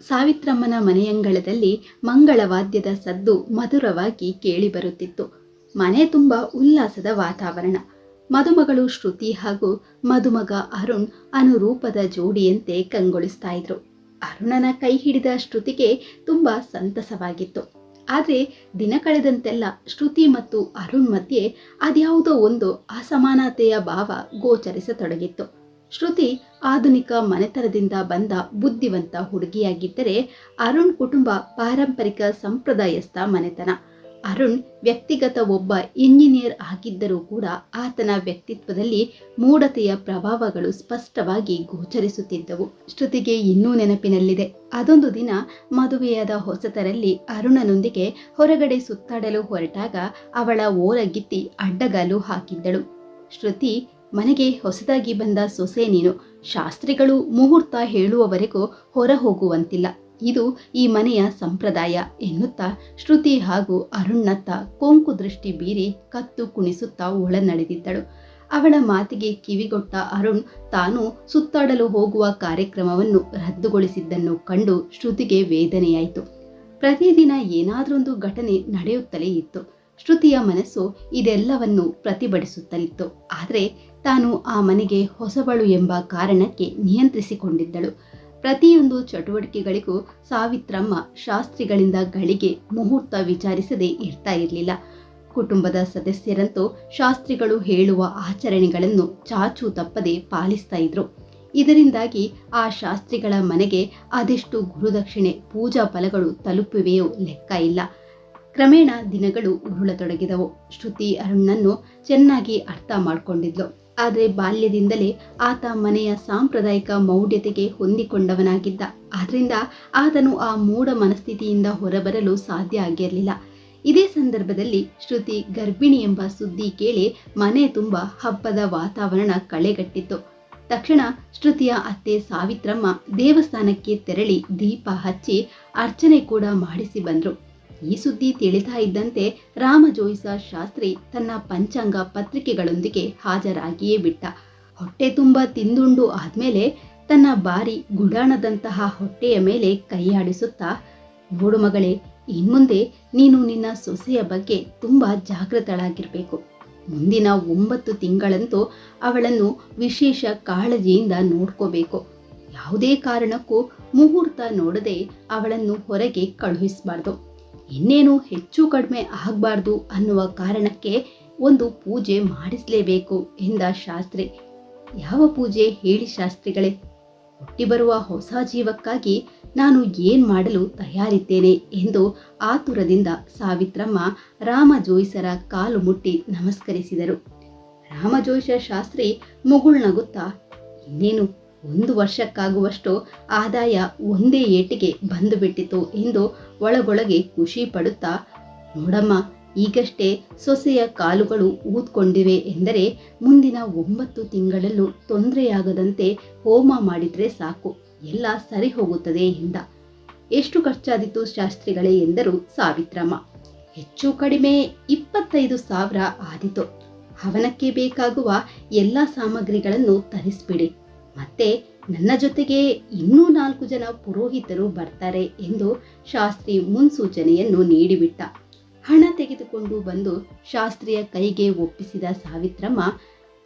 ಸಾವಿತ್ರಮ್ಮನ ಮನೆಯಂಗಳದಲ್ಲಿ ಮಂಗಳವಾದ್ಯದ ಸದ್ದು ಮಧುರವಾಗಿ ಕೇಳಿಬರುತ್ತಿತ್ತು. ಮನೆ ತುಂಬ ಉಲ್ಲಾಸದ ವಾತಾವರಣ. ಮದುಮಗಳು ಶ್ರುತಿ ಹಾಗೂ ಮದುಮಗ ಅರುಣ್ ಅನುರೂಪದ ಜೋಡಿಯಂತೆ ಕಂಗೊಳಿಸ್ತಾ ಇದ್ರು. ಅರುಣನ ಕೈ ಹಿಡಿದ ಶ್ರುತಿಗೆ ತುಂಬಾ ಸಂತಸವಾಗಿತ್ತು. ಆದರೆ ದಿನ ಕಳೆದಂತೆಲ್ಲ ಶ್ರುತಿ ಮತ್ತು ಅರುಣ್ ಮಧ್ಯೆ ಅದ್ಯಾವುದೋ ಒಂದು ಅಸಮಾನತೆಯ ಭಾವ ಗೋಚರಿಸತೊಡಗಿತ್ತು. ಶ್ರುತಿ ಆಧುನಿಕ ಮನೆತನದಿಂದ ಬಂದ ಬುದ್ಧಿವಂತ ಹುಡುಗಿಯಾಗಿದ್ದರೆ ಅರುಣ್ ಕುಟುಂಬ ಪಾರಂಪರಿಕ ಸಂಪ್ರದಾಯಸ್ಥ ಮನೆತನ. ಅರುಣ್ ವ್ಯಕ್ತಿಗತ ಒಬ್ಬ ಇಂಜಿನಿಯರ್ ಆಗಿದ್ದರೂ ಕೂಡ ಆತನ ವ್ಯಕ್ತಿತ್ವದಲ್ಲಿ ಮೂಢತೆಯ ಪ್ರಭಾವಗಳು ಸ್ಪಷ್ಟವಾಗಿ ಗೋಚರಿಸುತ್ತಿದ್ದವು. ಶ್ರುತಿಗೆ ಇನ್ನೂ ನೆನಪಿನಲ್ಲಿದೆ. ಅದೊಂದು ದಿನ ಮದುವೆಯಾದ ಹೊಸತರಲ್ಲಿ ಅರುಣನೊಂದಿಗೆ ಹೊರಗಡೆ ಸುತ್ತಾಡಲು ಹೊರಟಾಗ ಅವಳ ಓರಗಿತ್ತಿ ಅಡ್ಡಗಾಲು ಹಾಕಿದ್ದಳು. ಶ್ರುತಿ ಮನೆಗೆ ಹೊಸದಾಗಿ ಬಂದ ಸೊಸೆ ನೀನು. ಶಾಸ್ತ್ರಿಗಳು ಮುಹೂರ್ತ ಹೇಳುವವರೆಗೂ ಹೊರ ಹೋಗುವಂತಿಲ್ಲ ಇದು ಈ ಮನೆಯ ಸಂಪ್ರದಾಯ ಎನ್ನುತ್ತಾ ಶ್ರುತಿ ಹಾಗೂ ಅರುಣ್ಣತ್ತ ಕೊಂಕು ದೃಷ್ಟಿ ಬೀರಿ ಕತ್ತು ಕುಣಿಸುತ್ತಾ ಒಳನಡೆದಿದ್ದಳು. ಅವಳ ಮಾತಿಗೆ ಕಿವಿಗೊಟ್ಟ ಅರುಣ್ ತಾನು ಸುತ್ತಾಡಲು ಹೋಗುವ ಕಾರ್ಯಕ್ರಮವನ್ನು ರದ್ದುಗೊಳಿಸಿದ್ದನ್ನು ಕಂಡು ಶ್ರುತಿಗೆ ವೇದನೆಯಾಯಿತು. ಪ್ರತಿದಿನ ಏನಾದರೊಂದು ಘಟನೆ ನಡೆಯುತ್ತಲೇ ಇತ್ತು. ಶ್ರುತಿಯ ಮನಸ್ಸು ಇದೆಲ್ಲವನ್ನು ಪ್ರತಿಭಟಿಸುತ್ತಲಿತ್ತು. ಆದರೆ ತಾನು ಆ ಮನೆಗೆ ಹೊಸಬಳು ಎಂಬ ಕಾರಣಕ್ಕೆ ನಿಯಂತ್ರಿಸಿಕೊಂಡಿದ್ದಳು. ಪ್ರತಿಯೊಂದು ಚಟುವಟಿಕೆಗಳಿಗೂ ಸಾವಿತ್ರಮ್ಮ ಶಾಸ್ತ್ರಿಗಳಿಂದ ಗಳಿಗೆ ಮುಹೂರ್ತ ವಿಚಾರಿಸದೆ ಇರ್ತಾ ಇರಲಿಲ್ಲ. ಕುಟುಂಬದ ಸದಸ್ಯರಂತೂ ಶಾಸ್ತ್ರಿಗಳು ಹೇಳುವ ಆಚರಣೆಗಳನ್ನು ಚಾಚು ತಪ್ಪದೆ ಪಾಲಿಸ್ತಾ ಇದ್ರು. ಇದರಿಂದಾಗಿ ಆ ಶಾಸ್ತ್ರಿಗಳ ಮನೆಗೆ ಅದೆಷ್ಟು ಗುರುದಕ್ಷಿಣೆ, ಪೂಜಾ ಫಲಗಳು ತಲುಪಿವೆಯೋ ಲೆಕ್ಕ ಇಲ್ಲ. ಕ್ರಮೇಣ ದಿನಗಳು ಉರುಳತೊಡಗಿದವು. ಶ್ರುತಿ ಅರುಣ್ನನ್ನು ಚೆನ್ನಾಗಿ ಅರ್ಥ ಮಾಡಿಕೊಂಡಿದ್ಲು. ಆದರೆ ಬಾಲ್ಯದಿಂದಲೇ ಆತ ಮನೆಯ ಸಾಂಪ್ರದಾಯಿಕ ಮೌಢ್ಯತೆಗೆ ಹೊಂದಿಕೊಂಡವನಾಗಿದ್ದ. ಆದ್ರಿಂದ ಆತನು ಆ ಮೂಢ ಮನಸ್ಥಿತಿಯಿಂದ ಹೊರಬರಲು ಸಾಧ್ಯ ಆಗಿರಲಿಲ್ಲ. ಇದೇ ಸಂದರ್ಭದಲ್ಲಿ ಶ್ರುತಿ ಗರ್ಭಿಣಿ ಎಂಬ ಸುದ್ದಿ ಕೇಳಿ ಮನೆ ತುಂಬ ಹಬ್ಬದ ವಾತಾವರಣ ಕಳೆಗಟ್ಟಿತ್ತು. ತಕ್ಷಣ ಶ್ರುತಿಯ ಅತ್ತೆ ಸಾವಿತ್ರಮ್ಮ ದೇವಸ್ಥಾನಕ್ಕೆ ತೆರಳಿ ದೀಪ ಹಚ್ಚಿ ಅರ್ಚನೆ ಕೂಡ ಮಾಡಿಸಿ ಬಂದ್ರು. ಈ ಸುದ್ದಿ ತಿಳಿತಾ ಇದ್ದಂತೆ ರಾಮಜೋಯಿಸ ಶಾಸ್ತ್ರಿ ತನ್ನ ಪಂಚಾಂಗ ಪತ್ರಿಕೆಗಳೊಂದಿಗೆ ಹಾಜರಾಗಿಯೇ ಬಿಟ್ಟ. ಹೊಟ್ಟೆ ತುಂಬ ತಿಂದುಂಡು ಆದ್ಮೇಲೆ ತನ್ನ ಬಾರಿ ಗುಡಾಣದಂತಹ ಹೊಟ್ಟೆಯ ಮೇಲೆ ಕೈಯಾಡಿಸುತ್ತಾ, ನೋಡು ಮಗಳೇ, ಇನ್ಮುಂದೆ ನೀನು ನಿನ್ನ ಸೊಸೆಯ ಬಗ್ಗೆ ತುಂಬ ಜಾಗೃತಳಾಗಿರಬೇಕು ಮುಂದಿನ ಒಂಬತ್ತು ತಿಂಗಳಂತೂ ಅವಳನ್ನು ವಿಶೇಷ ಕಾಳಜಿಯಿಂದ ನೋಡ್ಕೋಬೇಕು. ಯಾವುದೇ ಕಾರಣಕ್ಕೂ ಮುಹೂರ್ತ ನೋಡದೆ ಅವಳನ್ನು ಹೊರಗೆ ಕಳುಹಿಸಬಾರ್ದು. ಇನ್ನೇನು ಹೆಚ್ಚು ಕಡಿಮೆ ಆಗಬಾರ್ದು ಅನ್ನುವ ಕಾರಣಕ್ಕೆ ಒಂದು ಪೂಜೆ ಮಾಡಿಸಲೇಬೇಕು ಎಂದ ಶಾಸ್ತ್ರಿ. ಯಾವ ಪೂಜೆ ಹೇಳಿ ಶಾಸ್ತ್ರಿಗಳೇ? ಹುಟ್ಟಿ ಬರುವ ಹೊಸ ಜೀವಕ್ಕಾಗಿ ನಾನು ಏನು ಮಾಡಲು ತಯಾರಿದ್ದೇನೆ ಎಂದು ಆತುರದಿಂದ ಸಾವಿತ್ರಮ್ಮ ರಾಮ ಜೋಯಿಸರ ಕಾಲು ಮುಟ್ಟಿ ನಮಸ್ಕರಿಸಿದರು. ರಾಮ ಜೋಯಿಸ ಶಾಸ್ತ್ರಿ ಮುಗುಳ್ನಗುತ್ತಾ, ಇನ್ನೇನು? ಒಂದು ವರ್ಷಕ್ಕಾಗುವಷ್ಟು ಆದಾಯ ಒಂದೇ ಏಟಿಗೆ ಬಂದು ಬಿಟ್ಟಿತು ಎಂದು ಒಳಗೊಳಗೆ ಖುಷಿ ಪಡುತ್ತಾ, ನೋಡಮ್ಮ, ಈಗಷ್ಟೇ ಸೊಸೆಯ ಕಾಲುಗಳು ಊದ್ಕೊಂಡಿವೆ ಎಂದರೆ ಮುಂದಿನ ಒಂಬತ್ತು ತಿಂಗಳಲ್ಲೂ ತೊಂದರೆಯಾಗದಂತೆ ಹೋಮ ಮಾಡಿದರೆ ಸಾಕು, ಎಲ್ಲ ಸರಿ ಹೋಗುತ್ತದೆ ಎಂದ. ಎಷ್ಟು ಖರ್ಚಾದಿತ್ತು ಶಾಸ್ತ್ರಿಗಳೇ ಎಂದರು ಸಾವಿತ್ರಮ್ಮ. ಹೆಚ್ಚು ಕಡಿಮೆ ಇಪ್ಪತ್ತೈದು ಸಾವಿರ ಆದಿತು. ಹವನಕ್ಕೆ ಬೇಕಾಗುವ ಎಲ್ಲ ಸಾಮಗ್ರಿಗಳನ್ನು ತರಿಸ್ಬಿಡಿ. ಮತ್ತೆ ನನ್ನ ಜೊತೆಗೆ ಇನ್ನೂ ನಾಲ್ಕು ಜನ ಪುರೋಹಿತರು ಬರ್ತಾರೆ ಎಂದು ಶಾಸ್ತ್ರಿ ಮುನ್ಸೂಚನೆಯನ್ನು ನೀಡಿಬಿಟ್ಟ. ಹಣ ತೆಗೆದುಕೊಂಡು ಬಂದು ಶಾಸ್ತ್ರಿಯ ಕೈಗೆ ಒಪ್ಪಿಸಿದ ಸಾವಿತ್ರಮ್ಮ,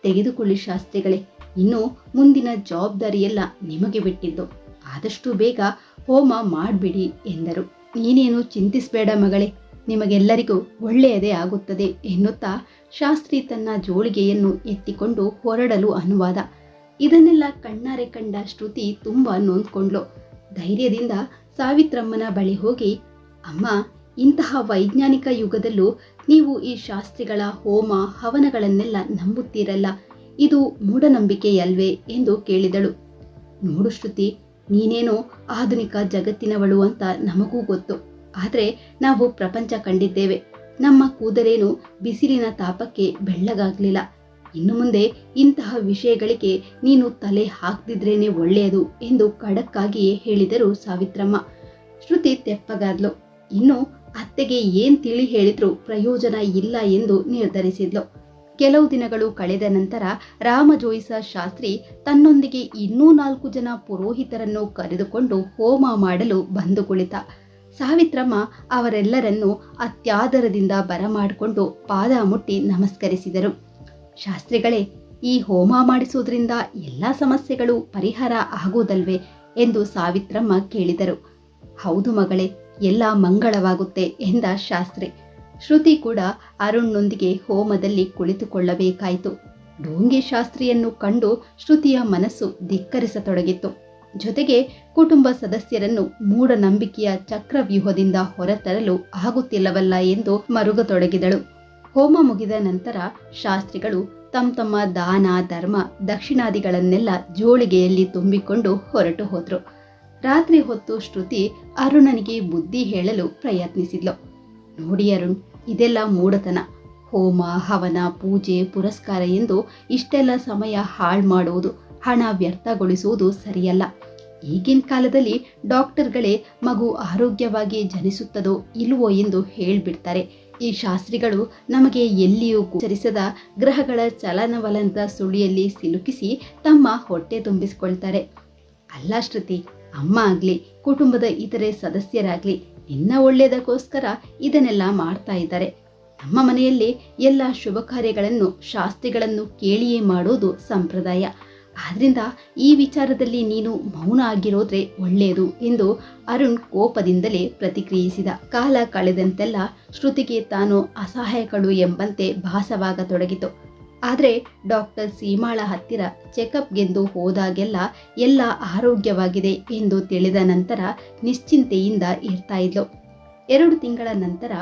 ತೆಗೆದುಕೊಳ್ಳಿ ಶಾಸ್ತ್ರಿಗಳೇ, ಇನ್ನು ಮುಂದಿನ ಜವಾಬ್ದಾರಿಯೆಲ್ಲ ನಿಮಗೆ ಬಿಟ್ಟಿದ್ದು. ಆದಷ್ಟು ಬೇಗ ಹೋಮ ಮಾಡಿಬಿಡಿ ಎಂದರು. ನೀನೇನು ಚಿಂತಿಸಬೇಡ ಮಗಳೇ, ನಿಮಗೆಲ್ಲರಿಗೂ ಒಳ್ಳೆಯದೇ ಆಗುತ್ತದೆ ಎನ್ನುತ್ತಾ ಶಾಸ್ತ್ರಿ ತನ್ನ ಜೋಳಿಗೆಯನ್ನು ಎತ್ತಿಕೊಂಡು ಹೊರಡಲು ಅನುವಾದ ಇದನ್ನೆಲ್ಲ ಕಣ್ಣಾರೆ ಕಂಡ ಶ್ರುತಿ ತುಂಬಾ ನೊಂದ್ಕೊಂಡ್ಲು. ಧೈರ್ಯದಿಂದ ಸಾವಿತ್ರಮ್ಮನ ಬಳಿ ಹೋಗಿ, ಅಮ್ಮ, ಇಂತಹ ವೈಜ್ಞಾನಿಕ ಯುಗದಲ್ಲೂ ನೀವು ಈ ಶಾಸ್ತ್ರಿಗಳ ಹೋಮ ಹವನಗಳನ್ನೆಲ್ಲ ನಂಬುತ್ತೀರಲ್ಲ? ಇದು ಮೂಢನಂಬಿಕೆಯಲ್ವೇ? ಎಂದು ಕೇಳಿದಳು. ನೋಡು ಶ್ರುತಿ, ನೀನೇನೋ ಆಧುನಿಕ ಜಗತ್ತಿನವಳು ಅಂತ ನಮಗೂ ಗೊತ್ತು. ಆದರೆ ನಾವು ಪ್ರಪಂಚ ಕಂಡಿದ್ದೇವೆ. ನಮ್ಮ ಕೂದಲೇನು ಬಿಸಿಲಿನ ತಾಪಕ್ಕೆ ಬೆಳ್ಳಗಾಗ್ಲಿಲ್ಲ. ಇನ್ನು ಮುಂದೆ ಇಂತಹ ವಿಷಯಗಳಿಗೆ ನೀನು ತಲೆ ಹಾಕ್ದಿದ್ರೇನೆ ಒಳ್ಳೆಯದು ಎಂದು ಖಡಕ್ಕಾಗಿಯೇ ಹೇಳಿದರು ಸಾವಿತ್ರಮ್ಮ. ಶ್ರುತಿ ತೆಪ್ಪಗಾದ್ಲು. ಇನ್ನು ಅತ್ತೆಗೆ ಏನ್ ತಿಳಿ ಹೇಳಿದ್ರು ಪ್ರಯೋಜನ ಇಲ್ಲ ಎಂದು ನಿರ್ಧರಿಸಿದ್ಲು. ಕೆಲವು ದಿನಗಳು ಕಳೆದ ನಂತರ ರಾಮಜೋಯಿಸ ಶಾಸ್ತ್ರಿ ತನ್ನೊಂದಿಗೆ ಇನ್ನೂ ನಾಲ್ಕು ಜನ ಪುರೋಹಿತರನ್ನು ಕರೆದುಕೊಂಡು ಹೋಮ ಮಾಡಲು ಬಂದು ಕುಳಿತ ಸಾವಿತ್ರಮ್ಮ ಅವರೆಲ್ಲರನ್ನು ಅತ್ಯಾದರದಿಂದ ಬರಮಾಡಿಕೊಂಡು ಪಾದ ಮುಟ್ಟಿ ನಮಸ್ಕರಿಸಿದರು. ಶಾಸ್ತ್ರಿಗಳೇ, ಈ ಹೋಮ ಮಾಡಿಸುವುದರಿಂದ ಎಲ್ಲ ಸಮಸ್ಯೆಗಳು ಪರಿಹಾರ ಆಗುವುದಲ್ವೇ ಎಂದು ಸಾವಿತ್ರಮ್ಮ ಕೇಳಿದರು. ಹೌದು ಮಗಳೇ, ಎಲ್ಲ ಮಂಗಳವಾಗುತ್ತೆ ಎಂದ ಶಾಸ್ತ್ರಿ. ಶ್ರುತಿ ಕೂಡ ಅರುಣ್ನೊಂದಿಗೆ ಹೋಮದಲ್ಲಿ ಕುಳಿತುಕೊಳ್ಳಬೇಕಾಯಿತು. ಡೋಂಗಿ ಶಾಸ್ತ್ರಿಯನ್ನು ಕಂಡು ಶ್ರುತಿಯ ಮನಸ್ಸು ಧಿಕ್ಕರಿಸತೊಡಗಿತ್ತು. ಜೊತೆಗೆ ಕುಟುಂಬ ಸದಸ್ಯರನ್ನು ಮೂಢನಂಬಿಕೆಯ ಚಕ್ರವ್ಯೂಹದಿಂದ ಹೊರತರಲು ಆಗುತ್ತಿಲ್ಲವಲ್ಲ ಎಂದು ಮರುಗತೊಡಗಿದಳು. ಹೋಮ ಮುಗಿದ ನಂತರ ಶಾಸ್ತ್ರಿಗಳು ತಮ್ಮ ತಮ್ಮ ದಾನ, ಧರ್ಮ, ದಕ್ಷಿಣಾದಿಗಳನ್ನೆಲ್ಲ ಜೋಳಿಗೆಯಲ್ಲಿ ತುಂಬಿಕೊಂಡು ಹೊರಟು ಹೋದ್ರು. ರಾತ್ರಿ ಹೊತ್ತು ಶ್ರುತಿ ಅರುಣನಿಗೆ ಬುದ್ಧಿ ಹೇಳಲು ಪ್ರಯತ್ನಿಸಿದ್ಲು. ನೋಡಿ ಅರುಣ್, ಇದೆಲ್ಲ ಮೂಢತನ. ಹೋಮ, ಹವನ, ಪೂಜೆ, ಪುರಸ್ಕಾರ ಎಂದು ಇಷ್ಟೆಲ್ಲ ಸಮಯ ಹಾಳು ಮಾಡುವುದು ಹಣ ವ್ಯರ್ಥಗೊಳಿಸುವುದು ಸರಿಯಲ್ಲ. ಈಗಿನ ಕಾಲದಲ್ಲಿ ಡಾಕ್ಟರ್ಗಳೇ ಮಗು ಆರೋಗ್ಯವಾಗಿ ಜನಿಸುತ್ತದೋ ಇಲ್ವೋ ಎಂದು ಹೇಳ್ಬಿಡ್ತಾರೆ. ಈ ಶಾಸ್ತ್ರಿಗಳು ನಮಗೆ ಎಲ್ಲಿಯೂ ಗೋಚರಿಸದ ಗ್ರಹಗಳ ಚಲನವಲನದ ಸುಳಿಯಲ್ಲಿ ಸಿಲುಕಿಸಿ ತಮ್ಮ ಹೊಟ್ಟೆ ತುಂಬಿಸಿಕೊಳ್ತಾರೆ. ಅಲ್ಲ ಶ್ರುತಿ, ಅಮ್ಮ ಆಗಲಿ, ಕುಟುಂಬದ ಇತರೆ ಸದಸ್ಯರಾಗಲಿ, ನಿನ್ನ ಒಳ್ಳೆಯದಕ್ಕೋಸ್ಕರ ಇದನ್ನೆಲ್ಲ ಮಾಡ್ತಾ ಇದ್ದಾರೆ. ನಮ್ಮ ಮನೆಯಲ್ಲಿ ಎಲ್ಲ ಶುಭ ಕಾರ್ಯಗಳನ್ನು ಶಾಸ್ತ್ರಿಗಳನ್ನು ಕೇಳಿಯೇ ಮಾಡೋದು ಸಂಪ್ರದಾಯ. ಆದ್ರಿಂದ ಈ ವಿಚಾರದಲ್ಲಿ ನೀನು ಮೌನ ಆಗಿರೋದ್ರೆ ಒಳ್ಳೆಯದು ಎಂದು ಅರುಣ್ ಕೋಪದಿಂದಲೇ ಪ್ರತಿಕ್ರಿಯಿಸಿದ. ಕಾಲ ಕಳೆದಂತೆಲ್ಲ ಶ್ರುತಿಗೆ ತಾನು ಅಸಹಾಯಕಳು ಎಂಬಂತೆ ಭಾಸವಾಗತೊಡಗಿತು. ಆದರೆ ಡಾಕ್ಟರ್ ಸೀಮಾಳ ಹತ್ತಿರ ಚೆಕಪ್ಗೆಂದು ಹೋದಾಗೆಲ್ಲ ಎಲ್ಲ ಆರೋಗ್ಯವಾಗಿದೆ ಎಂದು ತಿಳಿದ ನಂತರ ನಿಶ್ಚಿಂತೆಯಿಂದ ಇರ್ತಾ ಇದ್ಲು. ಎರಡು ತಿಂಗಳ ನಂತರ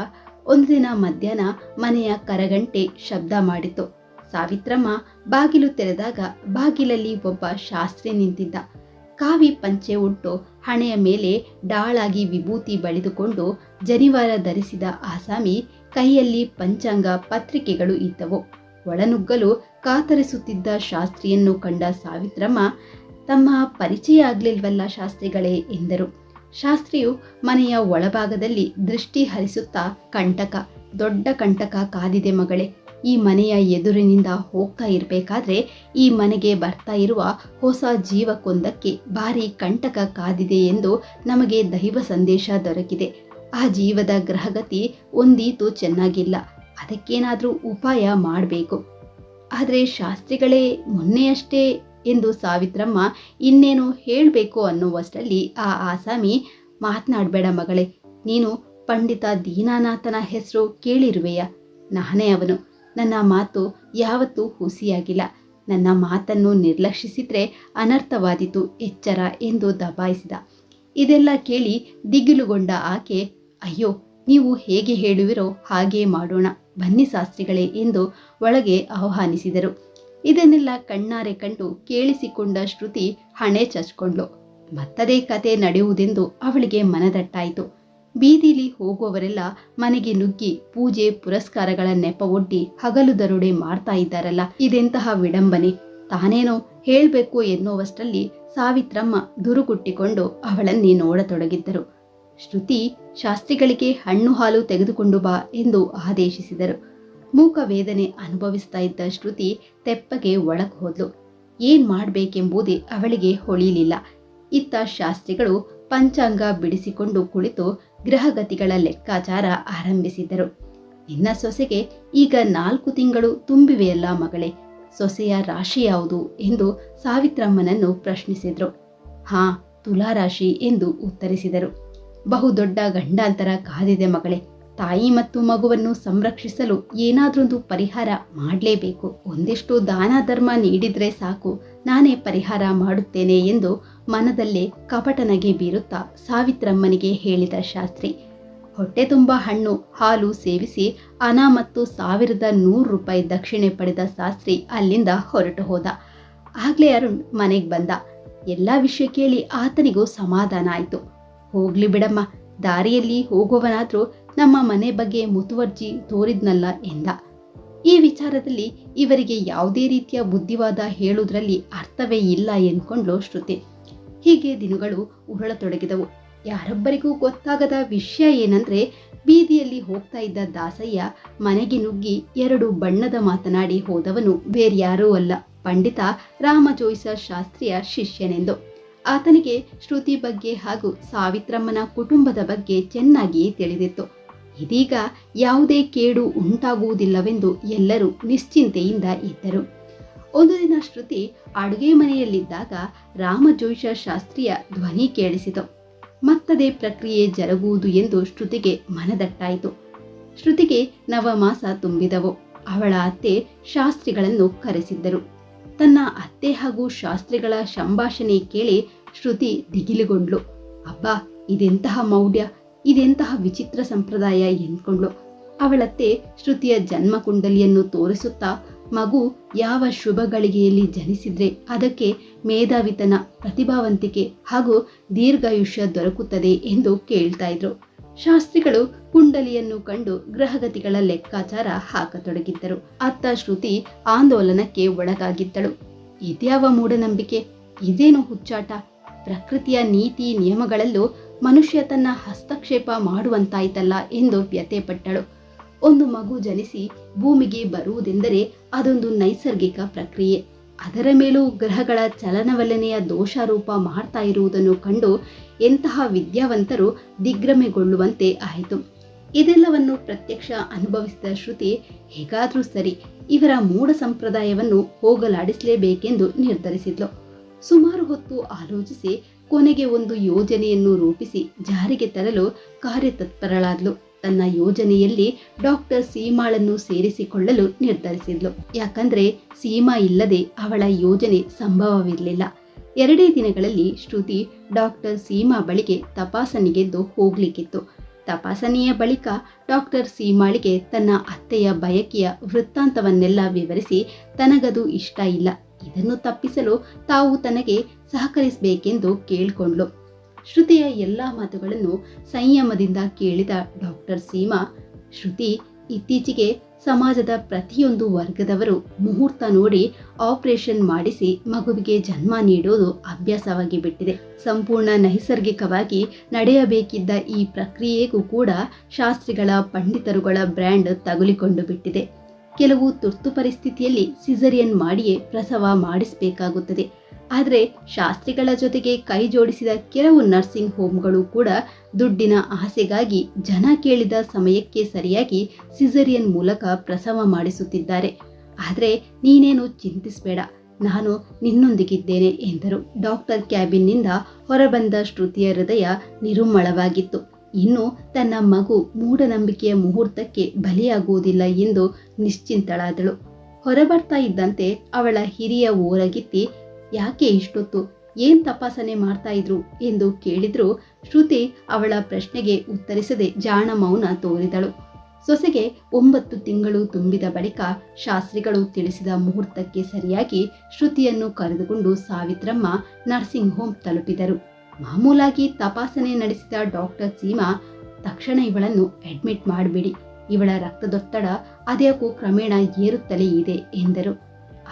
ಒಂದು ದಿನ ಮಧ್ಯಾಹ್ನ ಮನೆಯ ಕರಗಂಟೆ ಶಬ್ದ ಮಾಡಿತು ಸಾವಿತ್ರಮ್ಮ ಬಾಗಿಲು ತೆರೆದಾಗ ಬಾಗಿಲಲ್ಲಿ ಒಬ್ಬ ಶಾಸ್ತ್ರಿ ನಿಂತಿದ್ದ. ಕಾವಿ ಪಂಚೆ ಉಟ್ಟು ಹಣೆಯ ಮೇಲೆ ಡಾಳಾಗಿ ವಿಭೂತಿ ಬಳಿದುಕೊಂಡು ಜನಿವಾರ ಧರಿಸಿದ ಆಸಾಮಿ ಕೈಯಲ್ಲಿ ಪಂಚಾಂಗ ಪತ್ರಿಕೆಗಳು ಇದ್ದವು. ಒಳನುಗ್ಗಲು ಕಾತರಿಸುತ್ತಿದ್ದ ಶಾಸ್ತ್ರಿಯನ್ನು ಕಂಡ ಸಾವಿತ್ರಮ್ಮ, ತಮ್ಮ ಪರಿಚಯ ಆಗ್ಲಿಲ್ವಲ್ಲ ಶಾಸ್ತ್ರಿಗಳೇ ಎಂದರು. ಶಾಸ್ತ್ರಿಯು ಮನೆಯ ಒಳಭಾಗದಲ್ಲಿ ದೃಷ್ಟಿ ಹರಿಸುತ್ತಾ ಕಂಟಕ, ದೊಡ್ಡ ಕಂಟಕ ಕಾದಿದೆ ಮಗಳೇ ಈ ಮನೆಯ ಎದುರಿನಿಂದ ಹೋಗ್ತಾ ಇರಬೇಕಾದ್ರೆ ಈ ಮನೆಗೆ ಬರ್ತಾ ಇರುವ ಹೊಸ ಜೀವಕ್ಕೊಂದಕ್ಕೆ ಭಾರಿ ಕಂಟಕ ಕಾದಿದೆ ಎಂದು ನಮಗೆ ದೈವ ಸಂದೇಶ ದೊರಕಿದೆ. ಆ ಜೀವದ ಗ್ರಹಗತಿ ಒಂದೀತು ಚೆನ್ನಾಗಿಲ್ಲ. ಅದಕ್ಕೇನಾದರೂ ಉಪಾಯ ಮಾಡಬೇಕು. ಆದರೆ ಶಾಸ್ತ್ರಿಗಳೇ ಮೊನ್ನೆಯಷ್ಟೇ ಎಂದು ಸಾವಿತ್ರಮ್ಮ ಇನ್ನೇನು ಹೇಳಬೇಕು ಅನ್ನುವಷ್ಟರಲ್ಲಿ ಆ ಆಸಾಮಿ, ಮಾತನಾಡಬೇಡ ಮಗಳೇ, ನೀನು ಪಂಡಿತ ದೀನಾನಾಥನ ಹೆಸರು ಕೇಳಿರುವೆಯಾ? ನಾನೇ ಅವನು. ನನ್ನ ಮಾತು ಯಾವತ್ತೂ ಹುಸಿಯಾಗಿಲ್ಲ. ನನ್ನ ಮಾತನ್ನು ನಿರ್ಲಕ್ಷಿಸಿದ್ರೆ ಅನರ್ಥವಾದೀತು ಎಚ್ಚರ ಎಂದು ದಬಾಯಿಸಿದ. ಇದೆಲ್ಲ ಕೇಳಿ ದಿಗಿಲುಗೊಂಡ ಆಕೆ, ಅಯ್ಯೋ, ನೀವು ಹೇಗೆ ಹೇಳುವಿರೋ ಹಾಗೇ ಮಾಡೋಣ, ಬನ್ನಿ ಶಾಸ್ತ್ರಿಗಳೇ ಎಂದು ಒಳಗೆ ಆಹ್ವಾನಿಸಿದರು. ಇದನ್ನೆಲ್ಲ ಕಣ್ಣಾರೆ ಕಂಡು ಕೇಳಿಸಿಕೊಂಡ ಶ್ರುತಿ ಹಣೆ ಚಚ್ಕೊಂಡ್ಲು ಮತ್ತದೇ ಕತೆ ನಡೆಯುವುದೆಂದು ಅವಳಿಗೆ ಮನದಟ್ಟಾಯಿತು. ಬೀದಿಲಿ ಹೋಗುವವರೆಲ್ಲ ಮನೆಗೆ ನುಗ್ಗಿ ಪೂಜೆ ಪುರಸ್ಕಾರಗಳ ನೆಪ ಒಡ್ಡಿ ಹಗಲು ದರೋಡೆ ಮಾಡ್ತಾ ಇದ್ದಾರಲ್ಲ. ಇದೆಂತಹ ವಿಡಂಬನೆ. ತಾನೇನೋ ಹೇಳ್ಬೇಕು ಎನ್ನುವಷ್ಟರಲ್ಲಿ ಸಾವಿತ್ರಮ್ಮ ದುರುಗುಟ್ಟಿಕೊಂಡು ಅವಳನ್ನೇ ನೋಡತೊಡಗಿದ್ದರು. ಶ್ರುತಿ, ಶಾಸ್ತ್ರಿಗಳಿಗೆ ಹಣ್ಣು ಹಾಲು ತೆಗೆದುಕೊಂಡು ಬಾ ಎಂದು ಆದೇಶಿಸಿದರು. ಮೂಕ ವೇದನೆ ಅನುಭವಿಸ್ತಾ ಇದ್ದ ಶ್ರುತಿ ತೆಪ್ಪಗೆ ಒಳಗೆ ಹೋದ್ಲು. ಏನ್ ಮಾಡ್ಬೇಕೆಂಬುದೇ ಅವಳಿಗೆ ಹೊಳಿಲಿಲ್ಲ. ಇತ್ತ ಶಾಸ್ತ್ರಿಗಳು ಪಂಚಾಂಗ ಬಿಡಿಸಿಕೊಂಡು ಕುಳಿತು ಗ್ರಹಗತಿಗಳ ಲೆಕ್ಕಾಚಾರ ಆರಂಭಿಸಿದ್ದರು. ನಿನ್ನ ಸೊಸೆಗೆ ಈಗ ನಾಲ್ಕು ತಿಂಗಳು ತುಂಬಿವೆಯಲ್ಲ ಮಗಳೇ, ಸೊಸೆಯ ರಾಶಿ ಯಾವುದು ಎಂದು ಸಾವಿತ್ರಮ್ಮನನ್ನು ಪ್ರಶ್ನಿಸಿದ್ರು. ಹಾ, ತುಲಾರಾಶಿ ಎಂದು ಉತ್ತರಿಸಿದರು. ಬಹುದೊಡ್ಡ ಗಂಡಾಂತರ ಕಾದಿದೆ ಮಗಳೇ ತಾಯಿ ಮತ್ತು ಮಗುವನ್ನು ಸಂರಕ್ಷಿಸಲು ಏನಾದ್ರೊಂದು ಪರಿಹಾರ ಮಾಡಲೇಬೇಕು. ಒಂದಿಷ್ಟು ದಾನ ಧರ್ಮ ನೀಡಿದ್ರೆ ಸಾಕು. ನಾನೇ ಪರಿಹಾರ ಮಾಡುತ್ತೇನೆ ಎಂದು ಮನದಲ್ಲೇ ಕಪಟನಗೆ ಬೀರುತ್ತಾ ಸಾವಿತ್ರಮ್ಮನಿಗೆ ಹೇಳಿದ ಶಾಸ್ತ್ರಿ. ಹೊಟ್ಟೆ ತುಂಬ ಹಣ್ಣು, ಹಾಲು ಸೇವಿಸಿ ಅನಾ ಮತ್ತು ಸಾವಿರದ ನೂರು ರೂಪಾಯಿ ದಕ್ಷಿಣೆ ಪಡೆದ ಶಾಸ್ತ್ರಿ ಅಲ್ಲಿಂದ ಹೊರಟು ಹೋದ. ಆಗ್ಲೇ ಅರುಣ್ ಮನೆಗೆ ಬಂದ. ಎಲ್ಲ ವಿಷಯ ಕೇಳಿ ಆತನಿಗೂ ಸಮಾಧಾನ ಆಯಿತು. ಹೋಗ್ಲಿ ಬಿಡಮ್ಮ, ದಾರಿಯಲ್ಲಿ ಹೋಗುವವನಾದ್ರೂ ನಮ್ಮ ಮನೆ ಬಗ್ಗೆ ಮುತುವರ್ಜಿ ತೋರಿದ್ನಲ್ಲ ಎಂದ. ಈ ವಿಚಾರದಲ್ಲಿ ಇವರಿಗೆ ಯಾವುದೇ ರೀತಿಯ ಬುದ್ಧಿವಾದ ಹೇಳುವುದರಲ್ಲಿ ಅರ್ಥವೇ ಇಲ್ಲ ಎಂದ್ಕೊಂಡ್ಲು ಶ್ರುತಿ. ಹೀಗೆ ದಿನಗಳು ಉರುಳತೊಡಗಿದವು. ಯಾರೊಬ್ಬರಿಗೂ ಗೊತ್ತಾಗದ ವಿಷಯ ಏನಂದ್ರೆ, ಬೀದಿಯಲ್ಲಿ ಹೋಗ್ತಾ ಇದ್ದ ದಾಸಯ್ಯ ಮನೆಗೆ ನುಗ್ಗಿ ಎರಡು ಬಣ್ಣದ ಮಾತನಾಡಿ ಹೋದವನು ಬೇರ್ಯಾರೂ ಅಲ್ಲ, ಪಂಡಿತ ರಾಮಜೋಯಿಸ ಶಾಸ್ತ್ರಿಯ ಶಿಷ್ಯನೆಂದು. ಆತನಿಗೆ ಶ್ರುತಿ ಬಗ್ಗೆ ಹಾಗೂ ಸಾವಿತ್ರಮ್ಮನ ಕುಟುಂಬದ ಬಗ್ಗೆ ಚೆನ್ನಾಗಿ ತಿಳಿದಿತ್ತು. ಇದೀಗ ಯಾವುದೇ ಕೇಡು ಉಂಟಾಗುವುದಿಲ್ಲವೆಂದು ಎಲ್ಲರೂ ನಿಶ್ಚಿಂತೆಯಿಂದ ಇದ್ದರು. ಒಂದು ದಿನ ಶ್ರುತಿ ಅಡುಗೆ ಮನೆಯಲ್ಲಿದ್ದಾಗ ರಾಮಜೋಯಿಷ ಶಾಸ್ತ್ರಿಯ ಧ್ವನಿ ಕೇಳಿಸಿತು. ಮತ್ತದೇ ಪ್ರಕ್ರಿಯೆ ಜರುಗುವುದು ಎಂದು ಶ್ರುತಿಗೆ ಮನದಟ್ಟಾಯಿತು. ಶ್ರುತಿಗೆ ನವಮಾಸ ತುಂಬಿದವು. ಅವಳ ಅತ್ತೆ ಶಾಸ್ತ್ರಿಗಳನ್ನು ಕರೆಸಿದ್ದರು. ತನ್ನ ಅತ್ತೆ ಹಾಗೂ ಶಾಸ್ತ್ರಿಗಳ ಸಂಭಾಷಣೆ ಕೇಳಿ ಶ್ರುತಿ ದಿಗಿಲುಗೊಂಡ್ಲು. ಅಬ್ಬಾ, ಇದೆಂತಹ ಮೌಢ್ಯ? ಇದೆಂತಹ ವಿಚಿತ್ರ ಸಂಪ್ರದಾಯ ಎಂದ್ಕೊಂಡ್ಲು ಅವಳತ್ತೆ ಶ್ರುತಿಯ ಜನ್ಮ ಕುಂಡಲಿಯನ್ನು ತೋರಿಸುತ್ತಾ ಮಗು ಯಾವ ಶುಭ ಗಳಿಗೆಯಲ್ಲಿ ಜನಿಸಿದ್ರೆ ಅದಕ್ಕೆ ಮೇಧಾವಿತನ ಪ್ರತಿಭಾವಂತಿಕೆ ಹಾಗೂ ದೀರ್ಘಾಯುಷ್ಯ ದೊರಕುತ್ತದೆ ಎಂದು ಕೇಳ್ತಾ ಇದ್ರು. ಶಾಸ್ತ್ರಿಗಳು ಕುಂಡಲಿಯನ್ನು ಕಂಡು ಗ್ರಹಗತಿಗಳ ಲೆಕ್ಕಾಚಾರ ಹಾಕತೊಡಗಿದ್ದರು. ಅತ್ತ ಶ್ರುತಿ ಆಂದೋಲನಕ್ಕೆ ಒಳಗಾಗಿದ್ದಳು. ಇದ್ಯಾವ ಮೂಢನಂಬಿಕೆ? ಇದೇನು ಹುಚ್ಚಾಟ? ಪ್ರಕೃತಿಯ ನೀತಿ ನಿಯಮಗಳಲ್ಲೂ ಮನುಷ್ಯ ತನ್ನ ಹಸ್ತಕ್ಷೇಪ ಮಾಡುವಂತಾಯ್ತಲ್ಲ ಎಂದು ವ್ಯಥೆಪಟ್ಟಳು. ಒಂದು ಮಗು ಜನಿಸಿ ಭೂಮಿಗೆ ಬರುವುದೆಂದರೆ ಅದೊಂದು ನೈಸರ್ಗಿಕ ಪ್ರಕ್ರಿಯೆ. ಅದರ ಮೇಲೂ ಗ್ರಹಗಳ ಚಲನವಲನೆಯ ದೋಷಾರೋಪ ಮಾಡ್ತಾ ಇರುವುದನ್ನು ಕಂಡು ಎಂತಹ ವಿದ್ಯಾವಂತರು ದಿಗ್ಭ್ರಮೆಗೊಳ್ಳುವಂತೆ ಆಯಿತು. ಇದೆಲ್ಲವನ್ನು ಪ್ರತ್ಯಕ್ಷ ಅನುಭವಿಸಿದ ಶ್ರುತಿ, ಹೇಗಾದರೂ ಸರಿ, ಇವರ ಮೂಢ ಸಂಪ್ರದಾಯವನ್ನು ಹೋಗಲಾಡಿಸಲೇಬೇಕೆಂದು ನಿರ್ಧರಿಸಿದ್ಲು. ಸುಮಾರು ಹೊತ್ತು ಆಲೋಚಿಸಿ ಕೊನೆಗೆ ಒಂದು ಯೋಜನೆಯನ್ನು ರೂಪಿಸಿ ಜಾರಿಗೆ ತರಲು ಕಾರ್ಯತತ್ಪರಳಾದ್ಲು. ತನ್ನ ಯೋಜನೆಯಲ್ಲಿ ಡಾಕ್ಟರ್ ಸೀಮಾಳನ್ನು ಸೇರಿಸಿಕೊಳ್ಳಲು ನಿರ್ಧರಿಸಿದ್ಲು. ಯಾಕಂದ್ರೆ ಸೀಮಾ ಇಲ್ಲದೆ ಅವಳ ಯೋಜನೆ ಸಂಭವವಿರಲಿಲ್ಲ. ಎರಡೇ ದಿನಗಳಲ್ಲಿ ಶ್ರುತಿ ಡಾಕ್ಟರ್ ಸೀಮಾ ಬಳಿಗೆ ತಪಾಸಣೆಗೆದ್ದು ಹೋಗ್ಲಿಕ್ಕಿತ್ತು. ತಪಾಸಣೆಯ ಬಳಿಕ ಡಾಕ್ಟರ್ ಸೀಮಾಳಿಗೆ ತನ್ನ ಅತ್ತೆಯ ಬಯಕೆಯ ವೃತ್ತಾಂತವನ್ನೆಲ್ಲ ವಿವರಿಸಿ ತನಗದು ಇಷ್ಟ ಇಲ್ಲ. ಇದನ್ನು ತಪ್ಪಿಸಲು ತಾವು ತನಗೆ ಸಹಕರಿಸಬೇಕೆಂದು ಕೇಳಿಕೊಂಡ್ಲು. ಶ್ರುತಿಯ ಎಲ್ಲಾ ಮಾತುಗಳನ್ನು ಸಂಯಮದಿಂದ ಕೇಳಿದ ಡಾಕ್ಟರ್ ಸೀಮಾ, ಶ್ರುತಿ, ಇತ್ತೀಚೆಗೆ ಸಮಾಜದ ಪ್ರತಿಯೊಂದು ವರ್ಗದವರು ಮುಹೂರ್ತ ನೋಡಿ ಆಪರೇಷನ್ ಮಾಡಿಸಿ ಮಗುವಿಗೆ ಜನ್ಮ ನೀಡೋದು ಅಭ್ಯಾಸವಾಗಿ ಬಿಟ್ಟಿದೆ. ಸಂಪೂರ್ಣ ನೈಸರ್ಗಿಕವಾಗಿ ನಡೆಯಬೇಕಿದ್ದ ಈ ಪ್ರಕ್ರಿಯೆಗೂ ಕೂಡ ಶಾಸ್ತ್ರಿಗಳ, ಪಂಡಿತರುಗಳ ಬ್ರ್ಯಾಂಡ್ ತಗುಲಿಕೊಂಡು ಬಿಟ್ಟಿದೆ. ಕೆಲವು ತುರ್ತು ಪರಿಸ್ಥಿತಿಯಲ್ಲಿ ಸಿಸರಿಯನ್ ಮಾಡಿಯೇ ಪ್ರಸವ ಮಾಡಿಸಬೇಕಾಗುತ್ತದೆ. ಆದರೆ ಶಾಸ್ತ್ರಿಗಳ ಜೊತೆಗೆ ಕೈ ಜೋಡಿಸಿದ ಕೆಲವು ನರ್ಸಿಂಗ್ ಹೋಮ್ಗಳು ಕೂಡ ದುಡ್ಡಿನ ಆಸೆಗಾಗಿ ಜನ ಕೇಳಿದ ಸಮಯಕ್ಕೆ ಸರಿಯಾಗಿ ಸಿಸರಿಯನ್ ಮೂಲಕ ಪ್ರಸವ ಮಾಡಿಸುತ್ತಿದ್ದಾರೆ. ಆದರೆ ನೀನೇನು ಚಿಂತಿಸಬೇಡ, ನಾನು ನಿನ್ನೊಂದಿಗಿದ್ದೇನೆ ಎಂದರು. ಡಾಕ್ಟರ್ ಕ್ಯಾಬಿನ್ನಿಂದ ಹೊರಬಂದ ಶ್ರುತಿಯ ಹೃದಯ ನಿರುಮ್ಮಳವಾಗಿತ್ತು ಇನ್ನು ತನ್ನ ಮಗು ಮೂಢನಂಬಿಕೆಯ ಮುಹೂರ್ತಕ್ಕೆ ಬಲಿಯಾಗುವುದಿಲ್ಲ ಎಂದು ನಿಶ್ಚಿಂತಳಾದಳು. ಹೊರಬರ್ತಾ ಇದ್ದಂತೆ ಅವಳ ಹಿರಿಯ ಓರಗಿತ್ತಿ, ಯಾಕೆ ಇಷ್ಟೊತ್ತು? ಏನ್ ತಪಾಸಣೆ ಮಾಡ್ತಾ ಇದ್ರು? ಎಂದು ಕೇಳಿದ್ರು ಶ್ರುತಿ ಅವಳ ಪ್ರಶ್ನೆಗೆ ಉತ್ತರಿಸದೆ ಜಾಣ ಮೌನ ತೋರಿದಳು. ಸೊಸೆಗೆ ಒಂಬತ್ತು ತಿಂಗಳು ತುಂಬಿದ ಬಳಿಕ ಶಾಸ್ತ್ರಿಗಳು ತಿಳಿಸಿದ ಮುಹೂರ್ತಕ್ಕೆ ಸರಿಯಾಗಿ ಶ್ರುತಿಯನ್ನು ಕರೆದುಕೊಂಡು ಸಾವಿತ್ರಮ್ಮ ನರ್ಸಿಂಗ್ ಹೋಮ್ ತಲುಪಿದರು. ಮಾಮೂಲಾಗಿ ತಪಾಸಣೆ ನಡೆಸಿದ ಡಾಕ್ಟರ್ ಸೀಮಾ, ತಕ್ಷಣ ಇವಳನ್ನು ಅಡ್ಮಿಟ್ ಮಾಡಿಬಿಡಿ. ಇವಳ ರಕ್ತದೊತ್ತಡ ಅದ್ಯಾಕೂ ಕ್ರಮೇಣ ಏರುತ್ತಲೇ ಇದೆ ಎಂದರು.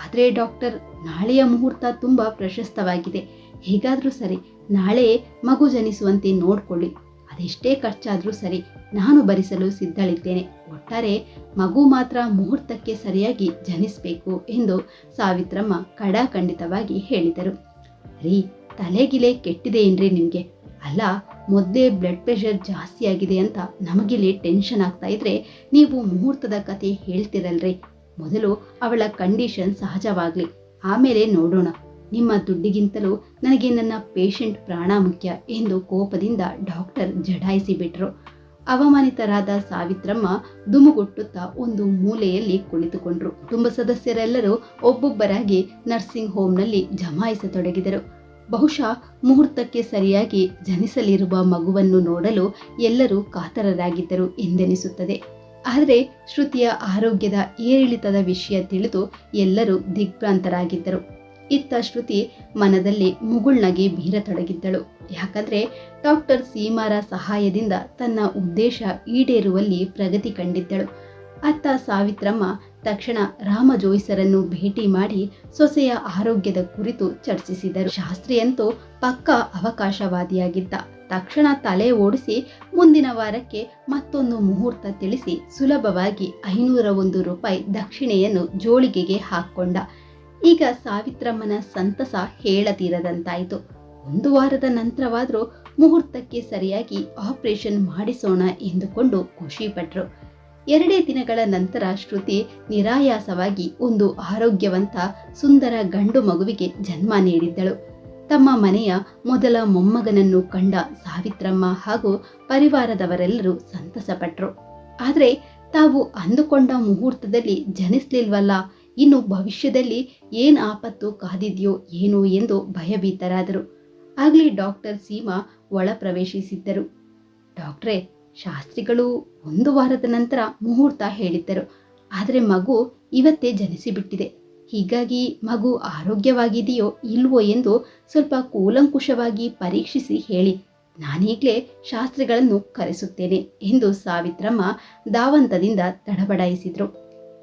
ಆದರೆ ಡಾಕ್ಟರ್, ನಾಳೆಯ ಮುಹೂರ್ತ ತುಂಬ ಪ್ರಶಸ್ತವಾಗಿದೆ. ಹೇಗಾದರೂ ಸರಿ, ನಾಳೆ ಮಗು ಜನಿಸುವಂತೆ ನೋಡಿಕೊಳ್ಳಿ. ಅದೆಷ್ಟೇ ಖರ್ಚಾದರೂ ಸರಿ, ನಾನು ಭರಿಸಲು ಸಿದ್ಧಳಿದ್ದೇನೆ. ಒಟ್ಟಾರೆ ಮಗು ಮಾತ್ರ ಮುಹೂರ್ತಕ್ಕೆ ಸರಿಯಾಗಿ ಜನಿಸಬೇಕು ಎಂದು ಸಾವಿತ್ರಮ್ಮ ಕಡಾಖಂಡಿತವಾಗಿ ಹೇಳಿದರು. ರೀ ತಲೆಗಿಲೆ ಕೆಟ್ಟಿದೆ ಏನ್ರಿ ನಿಮಗೆ? ಅಲ್ಲ, ಮೊದಲೇ ಬ್ಲಡ್ ಪ್ರೆಷರ್ ಜಾಸ್ತಿ ಆಗಿದೆ ಅಂತ ನಮಗಿಲ್ಲಿ ಟೆನ್ಷನ್ ಆಗ್ತಾ ಇದ್ರೆ ನೀವು ಮುಹೂರ್ತದ ಕತೆ ಹೇಳ್ತಿರಲ್ರಿ. ಮೊದಲು ಅವಳ ಕಂಡೀಷನ್ ಸಹಜವಾಗ್ಲಿ. ಆಮೇಲೆ ನೋಡೋಣ. ನಿಮ್ಮ ದುಡ್ಡಿಗಿಂತಲೂ ನನಗೆ ನನ್ನ ಪೇಷಂಟ್ ಪ್ರಾಣ ಮುಖ್ಯ ಎಂದು ಕೋಪದಿಂದ ಡಾಕ್ಟರ್ ಜಡಾಯಿಸಿ ಬಿಟ್ರು. ಅವಮಾನಿತರಾದ ಸಾವಿತ್ರಮ್ಮ ದುಮುಗುಟ್ಟುತ್ತಾ ಒಂದು ಮೂಲೆಯಲ್ಲಿ ಕುಳಿತುಕೊಂಡ್ರು. ಕುಟುಂಬ ಸದಸ್ಯರೆಲ್ಲರೂ ಒಬ್ಬೊಬ್ಬರಾಗಿ ನರ್ಸಿಂಗ್ ಹೋಮ್ನಲ್ಲಿ ಜಮಾಯಿಸತೊಡಗಿದರು. ಬಹುಶಃ ಮುಹೂರ್ತಕ್ಕೆ ಸರಿಯಾಗಿ ಜನಿಸಲಿರುವ ಮಗುವನ್ನು ನೋಡಲು ಎಲ್ಲರೂ ಕಾತರರಾಗಿದ್ದರು ಎಂದೆನಿಸುತ್ತದೆ. ಆದರೆ ಶ್ರುತಿಯ ಆರೋಗ್ಯದ ಏರಿಳಿತದ ವಿಷಯ ತಿಳಿದು ಎಲ್ಲರೂ ದಿಗ್ಭ್ರಾಂತರಾಗಿದ್ದರು. ಇತ್ತ ಶ್ರುತಿ ಮನದಲ್ಲಿ ಮುಗುಳ್ನಗೆ ಬೀರತೊಡಗಿದ್ದಳು. ಯಾಕಂದ್ರೆ ಡಾಕ್ಟರ್ ಸೀಮಾರ ಸಹಾಯದಿಂದ ತನ್ನ ಉದ್ದೇಶ ಈಡೇರುವಲ್ಲಿ ಪ್ರಗತಿ ಕಂಡಿದ್ದಳು. ಅತ್ತ ಸಾವಿತ್ರಮ್ಮ ತಕ್ಷಣ ರಾಮ ಜೋಯಿಸರನ್ನು ಭೇಟಿ ಮಾಡಿ ಸೊಸೆಯ ಆರೋಗ್ಯದ ಕುರಿತು ಚರ್ಚಿಸಿದರು. ಶಾಸ್ತ್ರಿಯಂತೂ ಪಕ್ಕಾ ಅವಕಾಶವಾದಿಯಾಗಿದ್ದ. ತಕ್ಷಣ ತಲೆ ಓಡಿಸಿ ಮುಂದಿನ ವಾರಕ್ಕೆ ಮತ್ತೊಂದು ಮುಹೂರ್ತ ತಿಳಿಸಿ ಸುಲಭವಾಗಿ ಐನೂರ ಒಂದು ರೂಪಾಯಿ ದಕ್ಷಿಣೆಯನ್ನು ಜೋಳಿಗೆಗೆ ಹಾಕ್ಕೊಂಡ. ಈಗ ಸಾವಿತ್ರಮ್ಮನ ಸಂತಸ ಹೇಳತೀರದಂತಾಯಿತು. ಒಂದು ವಾರದ ನಂತರವಾದರೂ ಮುಹೂರ್ತಕ್ಕೆ ಸರಿಯಾಗಿ ಆಪರೇಷನ್ ಮಾಡಿಸೋಣ ಎಂದುಕೊಂಡು ಖುಷಿಪಟ್ರು ಎರಡೇ ದಿನಗಳ ನಂತರ ಶ್ರುತಿ ನಿರಾಯಾಸವಾಗಿ ಒಂದು ಆರೋಗ್ಯವಂತ ಸುಂದರ ಗಂಡು ಮಗುವಿಗೆ ಜನ್ಮ ನೀಡಿದ್ದಳು. ತಮ್ಮ ಮನೆಯ ಮೊದಲ ಮೊಮ್ಮಗನನ್ನು ಕಂಡ ಸಾವಿತ್ರಮ್ಮ ಹಾಗೂ ಪರಿವಾರದವರೆಲ್ಲರೂ ಸಂತಸಪಟ್ಟರು ಆದರೆ ತಾವು ಅಂದುಕೊಂಡ ಮುಹೂರ್ತದಲ್ಲಿ ಜನಿಸಲಿಲ್ವಲ್ಲ, ಇನ್ನು ಭವಿಷ್ಯದಲ್ಲಿ ಏನ್ ಆಪತ್ತು ಕಾದಿದೆಯೋ ಏನೋ ಎಂದು ಭಯಭೀತರಾದರು. ಆಗ್ಲಿ ಡಾಕ್ಟರ್ ಸೀಮಾ ಒಳ ಪ್ರವೇಶಿಸಿದ್ದರು. ಡಾಕ್ಟ್ರೇ ಶಾಸ್ತ್ರಿಗಳು ಒಂದು ವಾರದ ನಂತರ ಮುಹೂರ್ತ ಹೇಳಿದ್ದರು. ಆದರೆ ಮಗು ಇವತ್ತೇ ಜನಿಸಿಬಿಟ್ಟಿದೆ. ಹೀಗಾಗಿ ಮಗು ಆರೋಗ್ಯವಾಗಿದೆಯೋ ಇಲ್ವೋ ಎಂದು ಸ್ವಲ್ಪ ಕೂಲಂಕುಷವಾಗಿ ಪರೀಕ್ಷಿಸಿ ಹೇಳಿ. ನಾನೀಗಲೇ ಶಾಸ್ತ್ರಿಗಳನ್ನು ಕರೆಸುತ್ತೇನೆ ಎಂದು ಸಾವಿತ್ರಮ್ಮ ದಾವಂತದಿಂದ ತಡಬಡಾಯಿಸಿದರು.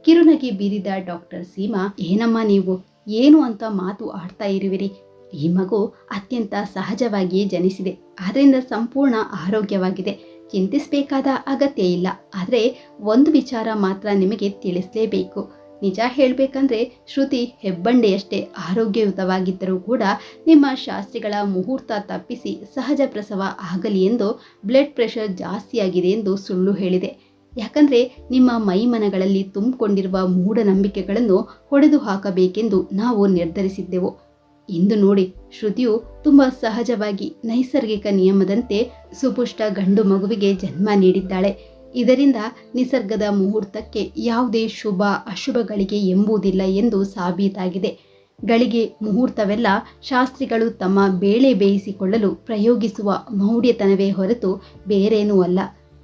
ಕಿರುನಗೆ ಬೀರಿದ ಡಾಕ್ಟರ್ ಸೀಮಾ, ಏನಮ್ಮ ನೀವು? ಏನು ಅಂತ ಮಾತು ಆಡ್ತಾ ಇರುವಿರಿ? ಈ ಮಗು ಅತ್ಯಂತ ಸಹಜವಾಗಿಯೇ ಜನಿಸಿದೆ. ಆದ್ದರಿಂದ ಸಂಪೂರ್ಣ ಆರೋಗ್ಯವಾಗಿದೆ. ಚಿಂತಿಸಬೇಕಾದ ಅಗತ್ಯ ಇಲ್ಲ. ಆದರೆ ಒಂದು ವಿಚಾರ ಮಾತ್ರ ನಿಮಗೆ ತಿಳಿಸಲೇಬೇಕು. ನಿಜ ಹೇಳಬೇಕಂದ್ರೆ ಶ್ರುತಿ ಹೆಬ್ಬಂಡೆಯಷ್ಟೇ ಆರೋಗ್ಯಯುತವಾಗಿದ್ದರೂ ಕೂಡ ನಿಮ್ಮ ಶಾಸ್ತ್ರಿಗಳ ಮುಹೂರ್ತ ತಪ್ಪಿಸಿ ಸಹಜ ಪ್ರಸವ ಆಗಲಿ ಎಂದು ಬ್ಲಡ್ ಪ್ರೆಷರ್ ಜಾಸ್ತಿಯಾಗಿದೆ ಎಂದು ಸುಳ್ಳು ಹೇಳಿದೆ. ಯಾಕಂದರೆ ನಿಮ್ಮ ಮೈಮನಗಳಲ್ಲಿ ತುಂಬಿಕೊಂಡಿರುವ ಮೂಢನಂಬಿಕೆಗಳನ್ನು ಹೊಡೆದು ಹಾಕಬೇಕೆಂದು ನಾವು ನಿರ್ಧರಿಸಿದ್ದೆವು. ಇಂದು ನೋಡಿ, ಶ್ರುತಿಯು ತುಂಬಾ ಸಹಜವಾಗಿ ನೈಸರ್ಗಿಕ ನಿಯಮದಂತೆ ಸುಪುಷ್ಟ ಗಂಡು ಮಗುವಿಗೆ ಜನ್ಮ ನೀಡಿದ್ದಾಳೆ. ಇದರಿಂದ ನಿಸರ್ಗದ ಮುಹೂರ್ತಕ್ಕೆ ಯಾವುದೇ ಶುಭ, ಅಶುಭಗಳಿಗೆ ಎಂಬುದಿಲ್ಲ ಎಂದು ಸಾಬೀತಾಗಿದೆ. ಗಳಿಗೆ ಮುಹೂರ್ತವೆಲ್ಲ ಶಾಸ್ತ್ರಿಗಳು ತಮ್ಮ ಬೇಳೆ ಬೇಯಿಸಿಕೊಳ್ಳಲು ಪ್ರಯೋಗಿಸುವ ಮೌಢ್ಯತನವೇ ಹೊರತು ಬೇರೇನೂ ಅಲ್ಲ.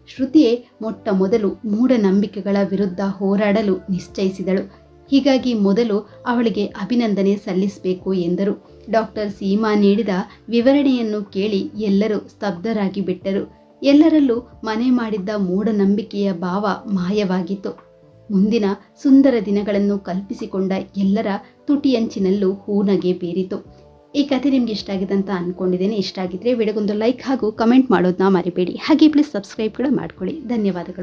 ಶ್ರುತಿಯೇ ಮೊಟ್ಟ ಮೊದಲು ಮೂಢನಂಬಿಕೆಗಳ ವಿರುದ್ಧ ಹೋರಾಡಲು ನಿಶ್ಚಯಿಸಿದಳು. ಹೀಗಾಗಿ ಮೊದಲು ಅವಳಿಗೆ ಅಭಿನಂದನೆ ಸಲ್ಲಿಸಬೇಕು ಎಂದರು. ಡಾಕ್ಟರ್ ಸೀಮಾ ನೀಡಿದ ವಿವರಣೆಯನ್ನು ಕೇಳಿ ಎಲ್ಲರೂ ಸ್ತಬ್ಧರಾಗಿ ಬಿಟ್ಟರು. ಎಲ್ಲರಲ್ಲೂ ಮನೆ ಮಾಡಿದ್ದ ಮೂಢನಂಬಿಕೆಯ ಭಾವ ಮಾಯವಾಗಿತ್ತು. ಮುಂದಿನ ಸುಂದರ ದಿನಗಳನ್ನು ಕಲ್ಪಿಸಿಕೊಂಡ ಎಲ್ಲರ ತುಟಿಯಂಚಿನಲ್ಲೂ ಹೂನಗೆ ಬೀರಿತು. ಈ ಕಥೆ ನಿಮ್ಗೆ ಇಷ್ಟ ಆಗಿದೆ ಅಂತ ಅನ್ಕೊಂಡಿದ್ದೇನೆ. ಇಷ್ಟ ಆಗಿದ್ರೆ ವಿಡಗೊಂದು ಲೈಕ್ ಹಾಗೂ ಕಮೆಂಟ್ ಮಾಡೋದನ್ನ ಮರಿಬೇಡಿ. ಹಾಗೆ ಪ್ಲೀಸ್ ಸಬ್ಸ್ಕ್ರೈಬ್ ಕೂಡ ಮಾಡ್ಕೊಳ್ಳಿ. ಧನ್ಯವಾದಗಳು.